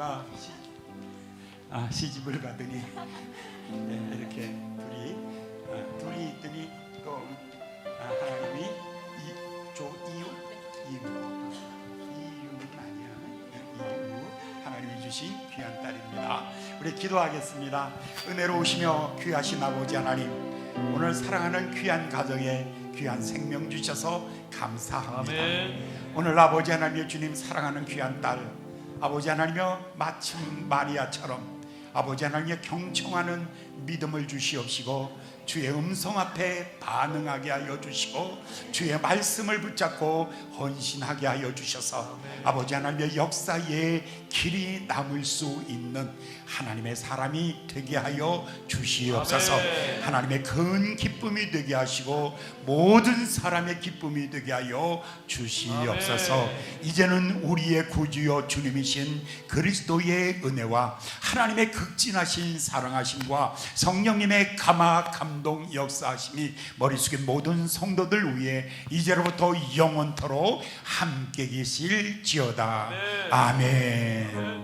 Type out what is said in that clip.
시, 아, 시집을 가더니 예, 이렇게 둘이 아, 둘이 있더니 또 아, 하나님이 이, 조 이유 이유 이유는 아니야 이유 하나님이 주신 귀한 딸입니다. 우리 기도하겠습니다. 은혜로우시며 귀하신 아버지 하나님 오늘 사랑하는 귀한 가정에 귀한 생명 주셔서 감사합니다. 아멘. 오늘 아버지 하나님의 주님 사랑하는 귀한 딸 아버지 하나님여 마침 마리아처럼 아버지 하나님의 경청하는 믿음을 주시옵시고 주의 음성 앞에 반응하게 하여 주시고 주의 말씀을 붙잡고 헌신하게 하여 주셔서 아버지 하나님의 역사에 길이 남을 수 있는 하나님의 사람이 되게 하여 주시옵소서. 하나님의 큰 기쁨이 되게 하시고 모든 사람의 기쁨이 되게 하여 주시옵소서. 이제는 우리의 구주여 주님이신 그리스도의 은혜와 하나님의 극진하신 사랑하심과 성령님의 감화 감동 역사하심이 머릿속에 모든 성도들 위해 이제로부터 영원토록 함께 계실지어다 아멘. 아멘. 아멘.